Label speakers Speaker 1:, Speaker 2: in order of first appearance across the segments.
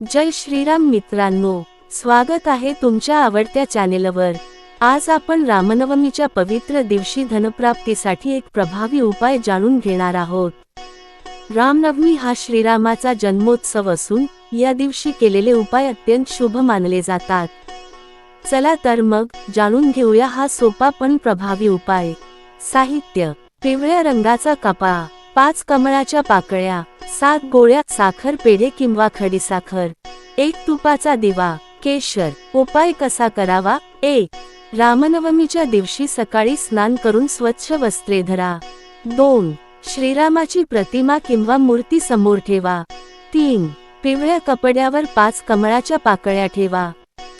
Speaker 1: जय श्रीराम मित्रांनो स्वागत आहे तुमच्या आवडत्या चॅनेलवर. आज आपण रामनवमीच्या पवित्र दिवशी धनप्राप्तीसाठी एक प्रभावी उपाय जाणून घेणार आहोत. रामनवमी हा श्रीरामाचा जन्मोत्सव असून या दिवशी केलेले उपाय अत्यंत शुभ मानले जातात. चला तर मग जाणून घेऊया हा सोपा पण प्रभावी उपाय. साहित्य पिवळ्या रंगाचा कपा पाच कमळाच्या पाकळ्या सात गोळ्या साखर पेढे किंवा खडीसाखर एक तुपाचा दिवा केशर. उपाय कसा करावा? एक रामनवमीच्या दिवशी सकाळी स्नान करून स्वच्छ वस्त्रे धरा. दोन. श्रीरामाची प्रतिमा किंवा मूर्ती समोर ठेवा. तीन. पिवळ्या कपड्यावर पाच कमळाच्या पाकळ्या ठेवा.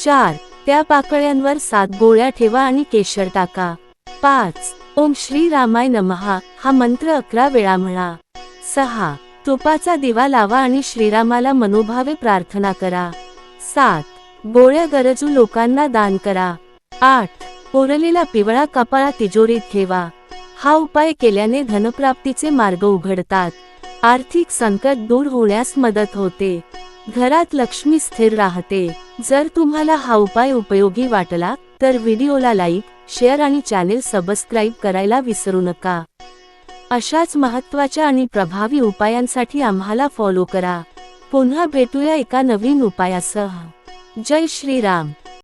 Speaker 1: चार. त्या पाकळ्यांवर सात गोळ्या ठेवा आणि केशर टाका. पाच. ओम श्री रामाय नमहा हा मंत्र अकरा वेळा म्हणा. सहा. तुपाचा दिवा लावा आणि श्रीरामाला मनोभावे प्रार्थना करा. सात. गोळ्या गरजू लोकांना दान करा. आठ. कोरलेला पिवळा कपाळा तिजोरीत ठेवा. हा उपाय केल्याने धनप्राप्तीचे मार्ग उघडतात. आर्थिक संकट दूर होण्यास मदत होते. घरात लक्ष्मी स्थिर राहते. जर तुम्हाला हा उपाय उपयोगी वाटला तर व्हिडिओला लाईक शेअर आणि चॅनेल सबस्क्राईब करायला विसरू नका. अशाच महत्त्वाच्या आणि प्रभावी उपायांसाठी आम्हाला फॉलो करा. पुन्हा भेटूया एका नवीन उपायासह. जय श्रीराम.